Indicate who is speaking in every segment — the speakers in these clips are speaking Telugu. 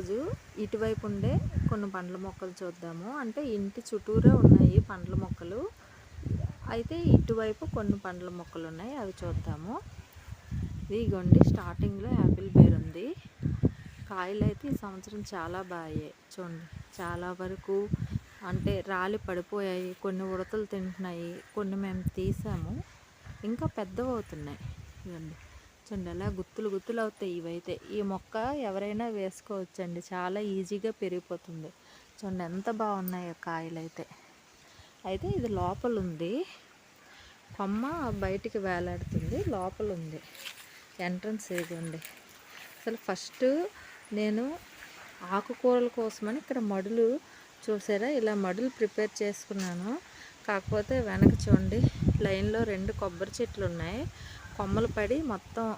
Speaker 1: ఈరోజు ఇటువైపు ఉండే కొన్ని పండ్ల మొక్కలు చూద్దాము. అంటే ఇంటి చుట్టూరే ఉన్నాయి పండ్ల మొక్కలు. అయితే ఇటువైపు కొన్ని పండ్ల మొక్కలు ఉన్నాయి అవి చూద్దాము. ఇదిగోండి స్టార్టింగ్లో యాపిల్ బేర్ ఉంది. కాయలు అయితే ఈ సంవత్సరం చాలా బాగాయి చూడండి చాలా వరకు అంటే రాలి పడిపోయాయి కొన్ని ఉడతలు తింటున్నాయి కొన్ని మేము తీసాము. ఇంకా పెద్దవి అవుతున్నాయి ఇవ్వండి చూడండి అలా గుత్తులు గుత్తులు అవుతాయి ఇవైతే. ఈ మొక్క ఎవరైనా వేసుకోవచ్చండి. చాలా ఈజీగా పెరిగిపోతుంది. చూడండి ఎంత బాగున్నాయో కాయలు అయితే అయితే ఇది లోపల ఉంది కొమ్మ బయటికి వేలాడుతుంది. లోపల ఉంది ఎంట్రన్స్ ఇదిగోండి. అసలు ఫస్ట్ నేను ఆకుకూరల కోసమని ఇక్కడ మడులు చూసారా? ఇలా మడులు ప్రిపేర్ చేసుకున్నాను. కాకపోతే వెనక చూడండి లైన్లో రెండు కొబ్బరి చెట్లు ఉన్నాయి కొమ్మలు పడి మొత్తం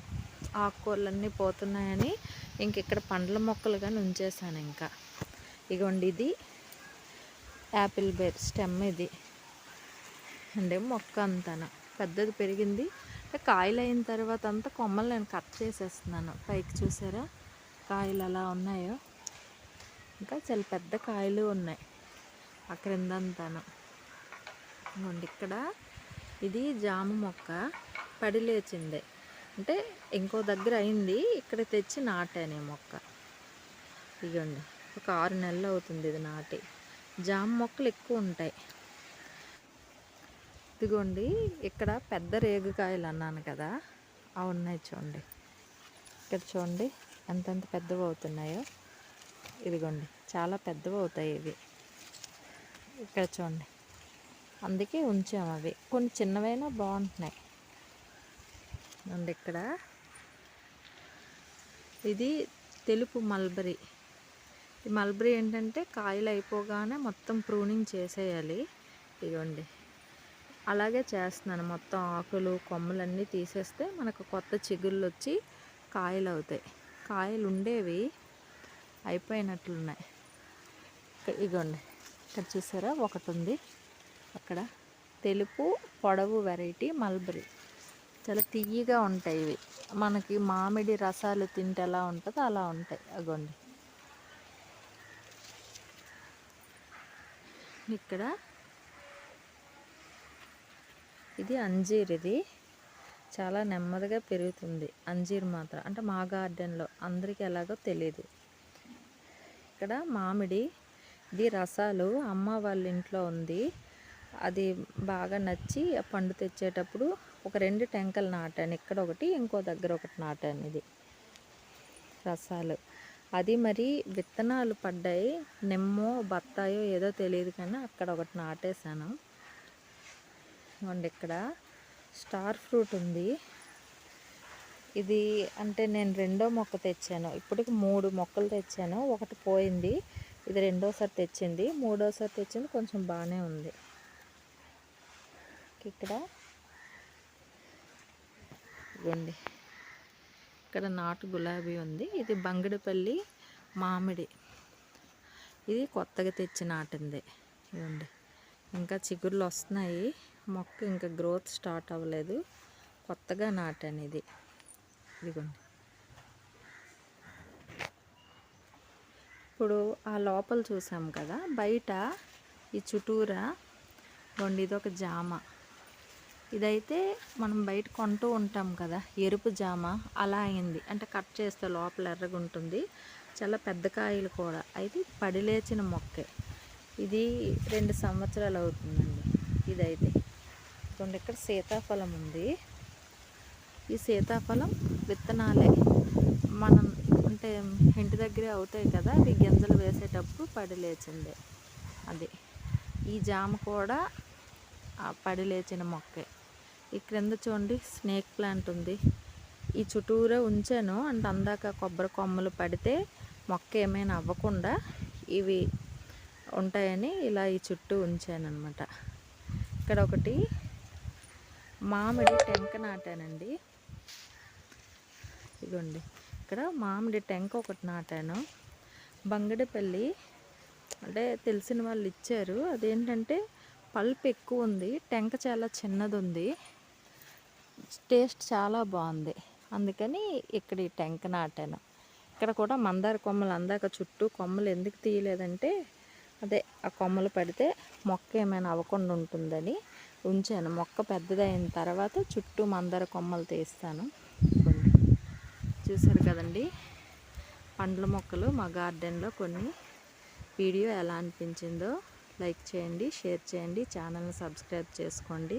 Speaker 1: ఆకుకూరలన్నీ పోతున్నాయని ఇంక ఇక్కడ పండ్ల మొక్కలుగా ఉంచేసాను ఇంకా. ఇగోండి ఇది యాపిల్ బేర్ స్టెమ్ ఇది. అంటే మొక్క అంతాను. పెద్దది పెరిగింది. కాయలు అయిన తర్వాత అంతా కొమ్మలు నేను కట్ చేసేస్తున్నాను. పైకి చూసారా? కాయలు అలా ఉన్నాయో. ఇంకా చాలా పెద్ద కాయలు ఉన్నాయి. ఆ క్రిందంతాను. ఇక్కడ. ఇది జామ మొక్క. పడి లేచిందే అంటే ఇంకో దగ్గర అయింది ఇక్కడ తెచ్చి నాటాను మొక్క. ఇవ్వండి ఒక ఆరు నెలలు అవుతుంది ఇది నాటి. జామ మొక్కలు ఎక్కువ ఉంటాయి. ఇదిగోండి ఇక్కడ పెద్ద రేగుకాయలు అన్నాను కదా అవి ఉన్నాయి చూడండి. ఇక్కడ చూడండి ఎంతెంత పెద్దవి అవుతున్నాయో. ఇదిగోండి చాలా పెద్దవి అవుతాయి ఇవి. ఇక్కడ చూడండి అందుకే ఉంచాము అవి. కొన్ని చిన్నవైనా బాగుంటున్నాయి. ఉంది ఇక్కడ ఇది తెలుపు మల్బరీ. ఈ మల్బరీ ఏంటంటే కాయలు అయిపోగానే మొత్తం ప్రూనింగ్ చేసేయాలి. ఇదిగోండి. అలాగే చేస్తున్నాను. మొత్తం ఆకులు కొమ్మలన్నీ తీసేస్తే మనకు కొత్త చిగుళ్ళు వచ్చి కాయలు అవుతాయి. కాయలు ఉండేవి అయిపోయినట్లున్నాయి. ఇగోండి ఇక్కడ చూసారా? ఒకటి ఉంది. అక్కడ తెలుపు పొడవు వెరైటీ మల్బరీ. చాలా తియ్యగా ఉంటాయి ఇవి. మనకి మామిడి రసాలు తింటే ఎలా ఉంటుందో అలా ఉంటాయి. అగోండి. ఇక్కడ ఇది అంజీర్ ఇది. చాలా నెమ్మదిగా పెరుగుతుంది. అంజీర్ మాత్రం. అంటే మా గార్డెన్లో అందరికీ ఎలాగో తెలియదు ఇక్కడ మామిడి ఇది రసాలు. అమ్మ వాళ్ళ ఇంట్లో ఉంది. అది బాగా నచ్చి పండు తెచ్చేటప్పుడు ఒక రెండు టెంకలు నాటాను ఇక్కడ ఒకటి ఇంకో దగ్గర ఒకటి నాటాను ఇది. రసాలు. అది మరి విత్తనాలు పడ్డాయి నిమ్మో బత్తాయో ఏదో తెలియదు కానీ అక్కడ ఒకటి నాటేశాను. ఇక్కడ. స్టార్ ఫ్రూట్ ఉంది. ఇది అంటే నేను రెండో మొక్క తెచ్చాను. ఇప్పటికి మూడు మొక్కలు తెచ్చాను. ఒకటి పోయింది. ఇది రెండోసారి తెచ్చింది. మూడోసారి తెచ్చింది. కొంచెం బాగానే ఉంది. ఇక్కడ ఇదిగోండి. ఇక్కడ నాటు గులాబీ ఉంది. ఇది బంగిడిపల్లి మామిడి. ఇది కొత్తగా తెచ్చి నాటింది. ఇవ్వండి ఇంకా చిగుర్లు వస్తున్నాయి. మొక్క ఇంకా గ్రోత్ స్టార్ట్ అవ్వలేదు. కొత్తగా నాటాను ఇది. ఇదిగోండి. ఇప్పుడు ఆ లోపల చూసాం కదా బయట ఈ చుట్టూరా ఇది ఒక జామ. ఇదైతే మనం బయట కొంటూ ఉంటాం కదా ఎరుపు జామ అలా అయింది. అంటే కట్ చేస్తే లోపల ఎర్రగా ఉంటుంది. చాలా పెద్ద కాయలు కూడా. అయితే పడిలేచిన మొక్కే. ఇది రెండు సంవత్సరాలు అవుతుందండి ఇదైతే. చూడండి ఇక్కడ సీతాఫలం ఉంది. ఈ సీతాఫలం విత్తనాలే. మనం అంటే ఇంటి దగ్గరే అవుతాయి కదా అవి గింజలు వేసేటప్పుడు పడిలేచిందే అది. ఈ జామ కూడా పడిలేచిన మొక్కే. ఈ క్రింద చూడండి స్నేక్ ప్లాంట్ ఉంది. ఈ చుట్టూరా ఉంచాను. అంటే అందాక కొబ్బరి కొమ్మలు పడితే మొక్క ఏమైనా అవ్వకుండా ఇవి ఉంటాయని ఇలా ఈ చుట్టూ ఉంచాను అనమాట ఇక్కడ ఒకటి మామిడి టెంక నాటానండి. ఇదిగోండి. ఇక్కడ మామిడి టెంక ఒకటి నాటాను. బంగడిపల్లి అంటే తెలిసిన వాళ్ళు ఇచ్చారు. అదేంటంటే పల్ప్ ఎక్కువ ఉంది. టెంక చాలా చిన్నది ఉంది. టేస్ట్ చాలా బాగుంది. అందుకని ఇక్కడ ఈ టెంక నాటాను. ఇక్కడ కూడా మందార కొమ్మలు అందాక చుట్టూ కొమ్మలు ఎందుకు తీయలేదంటే అదే ఆ కొమ్మలు పడితే మొక్క ఏమైనా అవ్వకుండా ఉంటుందని ఉంచాను. మొక్క పెద్దదైన తర్వాత చుట్టూ మందార కొమ్మలు తీస్తాను. చూసారు కదండి? పండ్ల మొక్కలు మా గార్డెన్లో కొన్ని. వీడియో ఎలా అనిపించిందో లైక్ చేయండి షేర్ చేయండి ఛానల్ని సబ్స్క్రైబ్ చేసుకోండి.